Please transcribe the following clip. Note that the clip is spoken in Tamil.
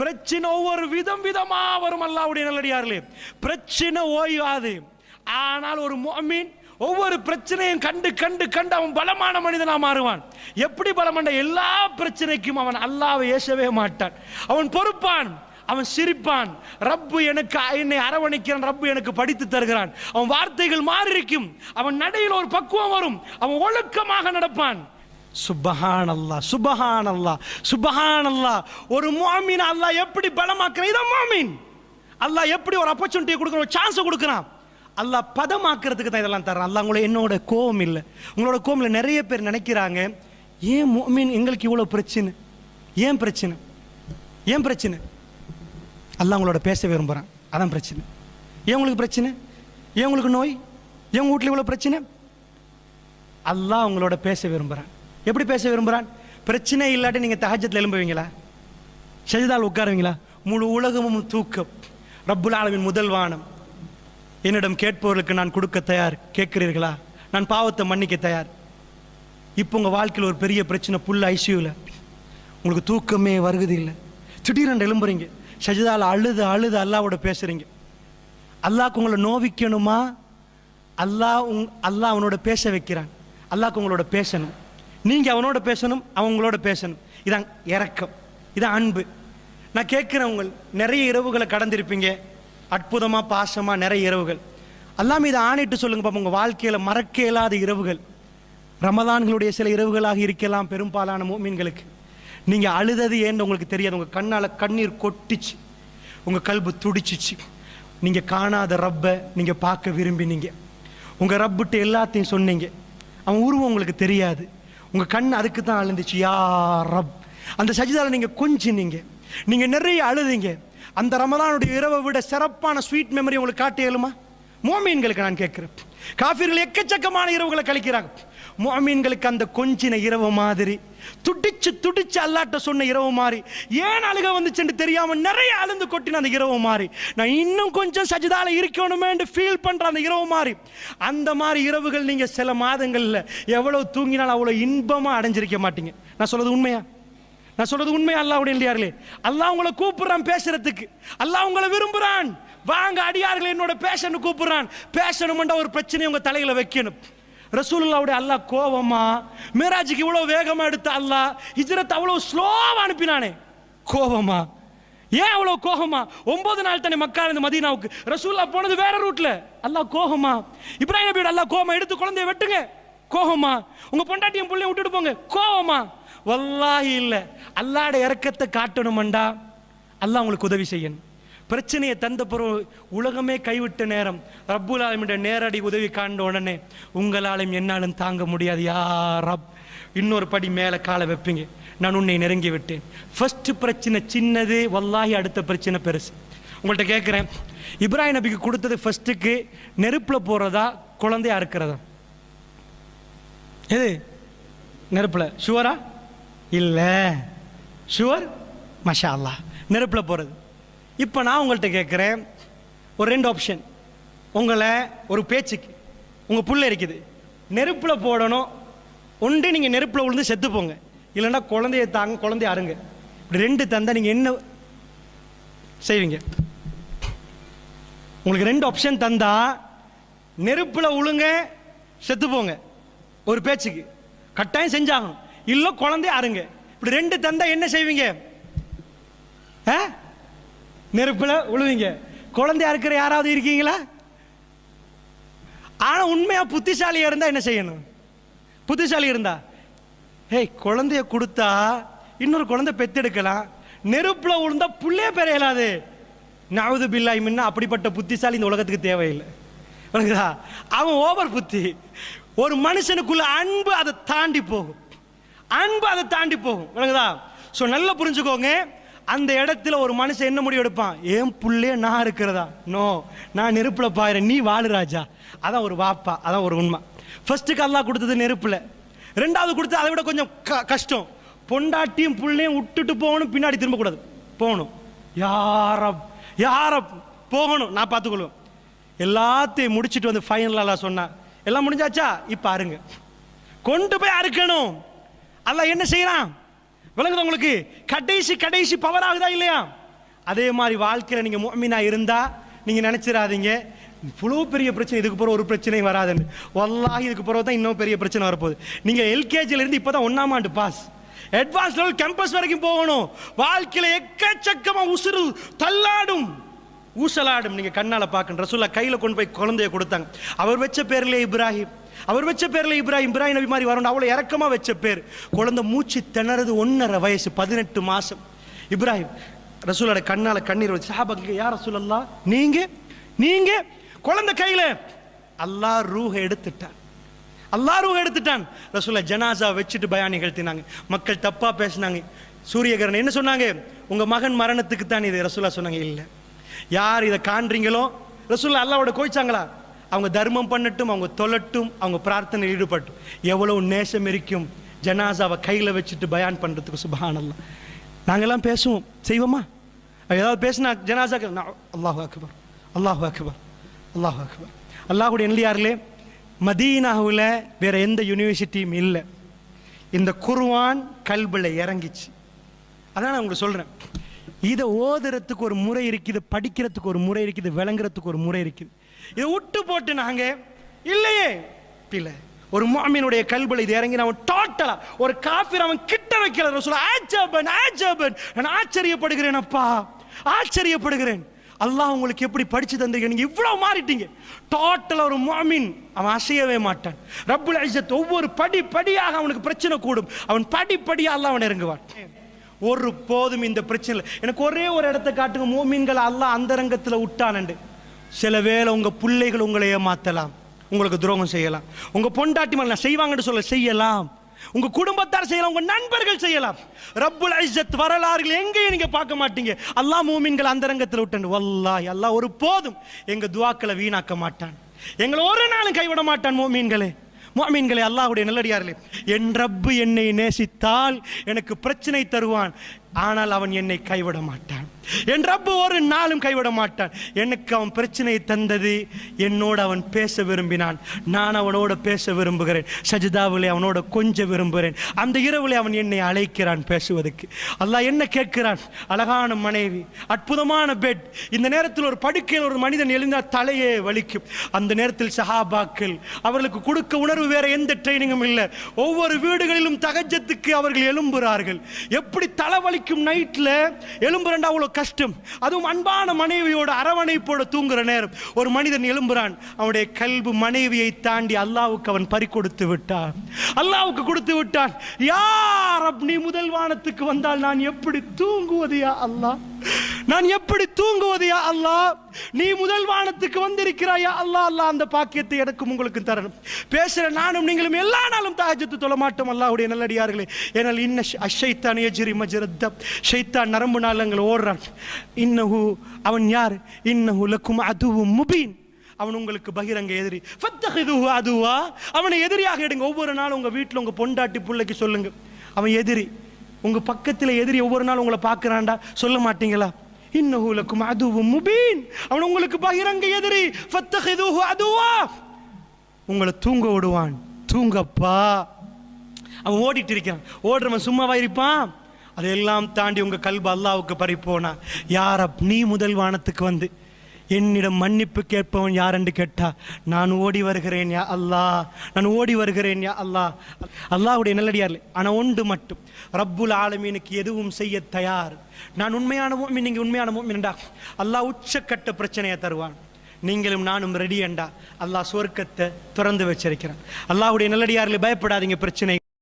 பிரச்சனை ஒவ்வொரு விதம் விதமாக வரும் அல்லாவுடைய நல்லடியார்களே. பிரச்சனை ஓய்வாது. ஆனால் ஒரு மீன் ஒவ்வொரு பிரச்சனையும் கண்டு கண்டு கண்டு அவன் பலமான மனிதனாக மாறுவான். எப்படி பலமான எல்லா பிரச்சனைக்கும் அவன் அல்லாவை ஏசவே மாட்டான். அவன் பொறுப்பான் அவன் சிரிப்பான். ரப்பு எனக்கு என்னை அரவணைக்கிறான் ரப்பு எனக்கு படித்து தருகிறான். அவன் வார்த்தைகள் மாறி இருக்கும் அவன் நடையில் ஒரு பக்குவம் வரும். அவன் ஒழுக்கமாக நடப்பான். சுபஹான் அல்லா சுபஹான் அல்லா சுபஹான் அல்லா ஒரு முஅமின் அல்லாஹ் எப்படி பலமாக்குறான்? இதான் மோமின் அல்லா எப்படி ஒரு ஆப்பர்ச்சுனிட்டி கொடுக்குற ஒரு சான்ஸை கொடுக்குறான். அல்லாஹ் பதமாக்குறதுக்கு தான் இதெல்லாம் தர்றான். அல்லா உங்களை என்னோட கோவம் இல்லை. உங்களோட கோவம் இல்லை. நிறைய பேர் நினைக்கிறாங்க ஏன் மோமின் எங்களுக்கு இவ்வளோ பிரச்சனை? ஏன் பிரச்சனை? ஏன் பிரச்சனை? அல்லா உங்களோட பேச விரும்புகிறான் அதான் பிரச்சனை. ஏன் உங்களுக்கு பிரச்சனை? ஏன் உங்களுக்கு நோய்? ஏன் உங்கள் வீட்டில் இவ்வளோ பிரச்சனை? அல்லாஹ் உங்களோட பேச விரும்புகிறான் எப்படி பேச விரும்புகிறான் பிரச்சனை இல்லாட்டி நீங்கள் தகஜத்தில் எழும்புவீங்களா? ஷஜிதால் உட்காருவீங்களா? முழு உலகமும் தூக்கம். ரப்புல் ஆலமின் முதல் வானம். என்னிடம் கேட்பவர்களுக்கு நான் கொடுக்க தயார். கேட்கிறீர்களா? நான் பாவத்தை மன்னிக்க தயார். இப்போ உங்கள் வாழ்க்கையில் ஒரு பெரிய பிரச்சனை புல் ஐசியூவில் உங்களுக்கு தூக்கமே வருகுது இல்லை. திடீரென்று எழும்புறீங்க. ஷஜிதால் அழுது அழுது அல்லாவோட பேசுகிறீங்க அல்லாஹ் உங்களை நோவிக்கணுமா? அல்லாஹ் உங் அல்லாஹ் அவனோட பேச வைக்கிறான். அல்லாஹ் உங்களோட பேசணும். நீங்கள் அவனோட பேசணும் அவங்களோட பேசணும். இதான் இரக்கம் இதான் அன்பு. நான் கேட்குறேன் உங்கள் நிறைய இரவுகளை கடந்திருப்பீங்க. அற்புதமாக பாசமாக நிறைய இரவுகள். எல்லாம் இதை ஆணைட்டு சொல்லுங்க பாப்பா உங்கள் வாழ்க்கையில் மறக்க இயலாத இரவுகள். ரமதான்களுடைய சில இரவுகளாக இருக்கலாம் பெரும்பாலான மூமின்களுக்கு. நீங்கள் அழுதது ஏன்னு உங்களுக்கு தெரியாது. உங்கள் கண்ணால் கண்ணீர் கொட்டிச்சு. உங்கள் கல்பு துடிச்சிச்சு. நீங்கள் காணாத ரப்பை நீங்கள் பார்க்க விரும்பினீங்க. உங்கள் ரப்புட்டு எல்லாத்தையும் சொன்னீங்க. அவன் உருவம் உங்களுக்கு தெரியாது. உங்கள் கண் அதுக்கு தான் அழுந்துச்சு. யா ரப். அந்த சஜிதாவில் நீங்கள் கொஞ்சினீங்க. நீங்கள் நிறைய அழுதீங்க. அந்த ரமலானுடைய இரவை விட சிறப்பான ஸ்வீட் மெமரி உங்களுக்கு காட்ட இயலுமா மோமீன்களுக்கு நான் கேட்கிறேன். காஃபிர்கள் எக்கச்சக்கமான இரவுகளை கழிக்கிறாங்க. மோமீன்களுக்கு அந்த கொஞ்சின இரவு மாதிரி. துடிச்சு துடிச்சு அல்லாட்ட சொன்ன இரவு மாதிரி. ஏன் அழுக வந்துச்சுன்னு தெரியாம நிறைய அழுந்து கொட்டின அந்த இரவு மாதிரி. நான் இன்னும் கொஞ்சம் சஜிதால இருக்கணுமேன்னு ஃபீல் பண்ற அந்த இரவு மாதிரி. அந்த மாதிரி இரவுகள் நீங்க சில மாதங்கள்ல எவ்வளவு தூங்கினாலும் அவ்வளவு இன்பமா அடைஞ்சிருக்க மாட்டீங்க. நான் சொல்றது உண்மையா? நான் சொல்றது உண்மையா அல்லாவுடைய இல்லையார்களே அல்லாஹ் உங்களை கூப்பிடுறான் பேசுறதுக்கு. அல்லாஹ் உங்களை விரும்புறான். வாங்க அடியார்கள் என்னோட பேசணும் கூப்பிடுறான். பேசணும்ன்ற ஒரு பிரச்சனையை உங்க தலையில வைக்கணும். ரசூலுல்லாவுடைய அல்லாஹ் கோவமா? மேராஜுக்கு இவ்வளோ வேகமாக எடுத்த அல்லாஹ்? ஹிஜ்ரத் அவ்வளோ ஸ்லோவாக அனுப்பினானே. கோவமா? ஏன் அவ்வளோ கோபமா ஒன்பது நாள் தானே மக்கள் இந்த மதீனாவுக்கு. ரசூல்லா போனது வேற ரூட்ல. அல்லாஹ் கோபமா இப்ராஹிம் நபியோட அல்லா கோபமா எடுத்து குழந்தைய வெட்டுங்க. கோபமா உங்க பொண்டாட்டியும் பிள்ளைய விட்டுட்டு போங்க. கோபமா வல்லாஹி இல்லை. அல்லாட இறக்கத்தை காட்டணுமண்டா? அல்லாஹ் உங்களுக்கு உதவி செய்யணும். பிரச்சனையை தந்த பிறகு உலகமே கைவிட்ட நேரம். ரப்புல் ஆலமிட நேரடி உதவி காண்ட உடனே உங்களாலும் என்னாலும் தாங்க முடியாது யா ரப். இன்னொரு படி மேலே காலை வைப்பீங்க. நான் உன்னை நெருங்கி விட்டேன். ஃபர்ஸ்ட் பிரச்சனை சின்னது வல்லாகி அடுத்த பிரச்சனை பெருசு. உங்கள்கிட்ட கேட்குறேன் இப்ராஹிம் நபிக்கு கொடுத்தது ஃபர்ஸ்ட்டுக்கு நெருப்பில் போகிறதா குழந்தையா இருக்கிறதா எது? நெருப்பில். ஷுவரா இல்லை. ஷுவர் மஷா அல்லாஹ். நெருப்பில் போகிறது இப்போ நான் உங்கள்கிட்ட கேட்குறேன் ஒரு ரெண்டு ஆப்ஷன் உங்களை ஒரு பேச்சுக்கு உங்கள் புள்ள இருக்குது. நெருப்பில் போடணும். ஒன்று நீங்கள் நெருப்பில் விழுந்து செத்து போங்க. இல்லைன்னா குழந்தைய தாங்க குழந்தைய அருங்க இப்படி ரெண்டு தந்தால் நீங்கள் என்ன செய்வீங்க? உங்களுக்கு ரெண்டு ஆப்ஷன் தந்தா நெருப்பில் உழுங்க செத்து போங்க. ஒரு பேச்சுக்கு. கட்டாயம் செஞ்சாகணும். இல்லை குழந்தைய அருங்க இப்படி ரெண்டு தந்தா என்ன செய்வீங்க? ஆ? நெருப்பில் விழுவீங்க குழந்தையா இருக்கிற யாராவது இருக்கீங்களா? ஆனால் உண்மையாக புத்திசாலியாக இருந்தால் என்ன செய்யணும்? புத்திசாலி இருந்தா ஏய் குழந்தைய கொடுத்தா இன்னொரு குழந்தை பெத்தெடுக்கலாம். நெருப்பில் விழுந்தா புள்ளே பெற இயலாது. நாவது பில்லாய் முன்ன. அப்படிப்பட்ட புத்திசாலி இந்த உலகத்துக்கு தேவையில்லை. விளங்குதா அவன் ஓவர் புத்தி. ஒரு மனுஷனுக்குள்ள அன்பு அதை தாண்டி போகும். அன்பு அதை தாண்டி போகும். விளங்குதா ஸோ நல்லா புரிஞ்சுக்கோங்க. அந்த இடத்துல ஒரு மனுஷன் என்ன முடிவு எடுப்பான்? ஏன் புள்ளே நான் இருக்கிறதா? நோ நான் நெருப்பில் பாயிறேன். நீ வாழு ராஜா. அதான் ஒரு வாப்பா அதான் ஒரு உண்மை. ஃபர்ஸ்ட்டுக்கு அல்லாஹ் கொடுத்தது நெருப்பில். ரெண்டாவது கொடுத்தது அதை விட கொஞ்சம் க- கஷ்டம். பொண்டாட்டியும் புள்ளையும் விட்டுட்டு போகணும் பின்னாடி திரும்பக்கூடாது. போகணும். யார யார போகணும். நான் பார்த்துக்கொள்வேன். எல்லாத்தையும் முடிச்சுட்டு வந்து ஃபைனல் சொன்னேன் எல்லாம் முடிஞ்சாச்சா? இப்போ அருங்க. கொண்டு போய் அறுக்கணும். அல்ல என்ன செய்யறான்? விளங்குது உங்களுக்கு கடைசி கடைசி பவர் ஆகுதா இல்லையா? அதே மாதிரி வாழ்க்கையில் நீங்கள் மோமினா இருந்தா நீங்கள் நினச்சிடாதீங்க இவ்வளோ பெரிய பிரச்சனை இதுக்கு பிறகு ஒரு பிரச்சனையும் வராதுன்னு. வல்லாக இதுக்கு பிறகு தான் இன்னும் பெரிய பிரச்சனை வரப்போகுது. நீங்கள் எல்கேஜிலேருந்து இப்போ தான் ஒன்றாம் ஆண்டு பாஸ் அட்வான்ஸ் லெவல் கேம்பஸ் வரைக்கும் போகணும். வாழ்க்கையில் எக்கச்சக்கமாக உசுறு தள்ளாடும். ஊசலாடும். நீங்கள் கண்ணால் பார்க்கணும். ரசூல்லா கையில் கொண்டு போய் குழந்தைய கொடுத்தாங்க. அவர் வச்ச பேர்லேயே இப்ராஹிம். அவர் வச்ச பேரில் இப்ராஹிம் இப்ராஹிம் நபி மாதிரி வரணும். அவ்வளோ இறக்கமா வச்ச பேர். குழந்தை மூச்சு திணறது ஒன்றரை வயசு பதினெட்டு மாசம். இப்ராஹிம் ரசூலோட கண்ணால கண்ணீர் வச்சு சாபாக்கு யார் ரசூலல்லா நீங்க நீங்க குழந்தை கையில. அல்லாஹ் ரூஹ எடுத்துட்டான். அல்லாஹ் ரூஹ எடுத்துட்டான். ரசூலா ஜனாசா வச்சுட்டு பயா நிகழ்த்தினாங்க மக்கள் தப்பா பேசினாங்க. சூரியகரன் என்ன சொன்னாங்க? உங்க மகன் மரணத்துக்கு தான் இது. ரசூலா சொன்னாங்க இல்ல. யார் இதை காண்றீங்களோ? ரசூலா அல்லாவோட கோயிச்சாங்களா அவங்க தர்மம் பண்ணட்டும் அவங்க தொலட்டும் அவங்க பிரார்த்தனை ஈடுபட்டும். எவ்வளவு நேசம் இருக்கும் ஜனாசாவை கையில் வச்சுட்டு பயான் பண்ணுறதுக்கு சுபஹானல்லாஹ் நாங்கெல்லாம் பேசுவோம். செய்வோமா? ஏதாவது பேசினா ஜனாசாக்கு அல்லாஹு அக்பர் அல்லாஹு அக்பர் அல்லாஹு அக்பர். அல்லாஹுடைய நெல்லியாரிலே மதீனாவில் வேற எந்த யூனிவர்சிட்டியும் இல்லை. இந்த குர்வான் கல்பில் இறங்கிச்சு. அதான் நான் உங்களுக்கு சொல்கிறேன் இதை ஓதுறதுக்கு ஒரு முறை இருக்குது படிக்கிறதுக்கு ஒரு முறை இருக்குது விளங்குறதுக்கு ஒரு முறை இருக்குது. இதை விட்டு போட்டு நாங்கள் இல்லையே. இல்லை ஒரு மாமியனுடைய கல்பில் இது இறங்கி அவன் டோட்டலா ஒரு காஃபிர் அவன் கிட்ட வைக்கல. சொல்ல ஆச்சபன் ஆச்சபன் நான் ஆச்சரியப்படுகிறேன் அப்பா. ஆச்சரியப்படுகிறேன். அல்லாஹ் உங்களுக்கு எப்படி படிச்சு தந்தீங்க நீங்க இவ்வளவு மாறிட்டீங்க. டோட்டலாக ஒரு மாமின் அவன் அசையவே மாட்டான். ரப்புல் ஐசத் ஒவ்வொரு படி படியாக அவனுக்கு பிரச்சனை கூடும். அவன் படி படியா அல்லாஹ் அவன் இறங்குவான். ஒரு போதும் இந்த பிரச்சனை இல்லை. எனக்கு ஒரே ஒரு இடத்த காட்டுங்க. மோமீன்களை அல்லாஹ் அந்தரங்கத்தில் விட்டானண்டு சில வேளை உங்கள் பிள்ளைகள் உங்களை ஏமாற்றலாம் உங்களுக்கு துரோகம் செய்யலாம். உங்கள் பொண்டாட்டி மேலே செய்வாங்கன்னு சொல்ல செய்யலாம். உங்க குடும்பத்தார் செய்யலாம். உங்க நண்பர்கள் செய்யலாம். ரப்புல் ஐசத் வரலாறுகள் எங்கேயும் நீங்க பார்க்க மாட்டீங்க. அல்லாஹ் மூமின்கள் அந்தரங்கத்தில் விட்டு வல்லாஹ் அல்லாஹ் ஒரு போதும் எங்க துவாக்களை வீணாக்க மாட்டான். எங்களை ஒரு நாளும் கைவிட மாட்டான் மோமீன்களே. மாமீன்களை அல்லாஹுடைய நல்லடியார்களே என் ரப்பு என்னை நேசித்தால் எனக்கு பிரச்சனை தருவான். ஆனால் அவன் என்னை கைவிட மாட்டான். என் ரப்பு ஒரு நாளும் கைவிட மாட்டான். எனக்கு அவன் பிரச்சனையை தந்தது. என்னோடு அவன் பேச விரும்பினான். நான் அவனோட பேச விரும்புகிறேன். சஜிதாவிலே அவனோட கொஞ்ச விரும்புகிறேன். அந்த இரவிலே அவன் என்னை அழைக்கிறான் பேசுவதற்கு. அல்லாஹ் என்ன கேட்கிறான்? அழகான மனைவி அற்புதமான பெட் இந்த நேரத்தில் ஒரு படுக்கையில் ஒரு மனிதன் எழுந்தால் தலையே வலிக்கும். அந்த நேரத்தில் சஹாபாக்கள் அவர்களுக்கு கொடுக்க உணர்வு வேற எந்த ட்ரைனிங்கும் இல்லை. ஒவ்வொரு வீடுகளிலும் தகஜத்துக்கு அவர்கள் எழும்புகிறார்கள். எப்படி தலைவலிக்கும் நைட்ல எழும்புறண்டா அவ்வளோ கஷ்டம். அதுவும் அன்பான மனைவியோட அரவணைப்போட தூங்குற நேரம். ஒரு மனிதன் எழும்புறான். அவனுடைய கல்பு மனைவியை தாண்டி அல்லாவுக்கு அவன் பறி கொடுத்து விட்டான். அல்லாவுக்கு கொடுத்து விட்டான். யார் அப்படி முதல் வானத்துக்கு வந்தால் நான் எப்படி தூங்குவது யா அல்லாஹ்? நான் எப்படி தூங்குவது யா அல்லாஹ்? நீ முதல் வானத்துக்கு வந்திருக்கிறாயா அல்லாஹ்? அல்லாஹ் அந்த பாக்கியத்தை எனக்கும் உங்களுக்கு தரணும். பேசுற நானும் நீங்களும் எல்லா நாளும் தாஜத்து தொழ மாட்டோம் அல்லாவுடைய நல்லடியார்களே. ஏனால் இன்ன அஷைத்தான் எஜிரி மஜரத்தப். ஷைத்தான் நரம்பு நாளங்கள் ஓடுறான். இன்னஹு அவன் யார்? இன்னஹு லக்கும் அதுவும் முபீன். அவன் உங்களுக்கு பகிரங்க எதிரி. ஃபத்தஹிதுஹு அதுவா? அவனை எதிரியாக எடுங்க. ஒவ்வொரு நாளும் உங்கள் வீட்டில் உங்கள் பொண்டாட்டி பிள்ளைக்கு சொல்லுங்க. அவன் எதிரி. உங்கள் பக்கத்தில் எதிரி ஒவ்வொரு நாள் உங்களை பார்க்கறான்டா. சொல்ல மாட்டீங்களா? இன்னஹு லக்கும் அதுவும் முபீன் அவன் உங்களுக்கு பகிரங்க எதிரி. ஃபத்தஹிதுஹு அதுவா உங்களை தூங்க விடுவான். தூங்கப்பா. அவன் ஓடிட்டு இருக்கான். ஓடுறவன் சும்மாவா இருப்பான்? அதையெல்லாம் தாண்டி உங்கள் கல்பு அல்லாவுக்கு பறிப்போனா. யார நீ முதல் வானத்துக்கு வந்து என்னிடம் மன்னிப்பு கேட்பவன் யார் என்று கேட்டா நான் ஓடி வருகிறேன் யா அல்லாஹ். நான் ஓடி வருகிறேன் யா அல்லாஹ். அல்லாவுடைய நல்லடியார் ஆனால் ஒன்று மட்டும் ரப்புல் ஆலமீனுக்கு எதுவும் செய்ய தயார். நான் உண்மையான மூமின் நீங்கள் உண்மையான மூமின்டா அல்லாஹ் உச்சக்கட்ட பிரச்சனையை தருவான். நீங்களும் நானும் ரெடி என்றா அல்லாஹ் சொர்க்கத்தை திறந்து வச்சிருக்கிறேன். அல்லாவுடைய நல்லடியாரில் பயப்படாதீங்க பிரச்சனை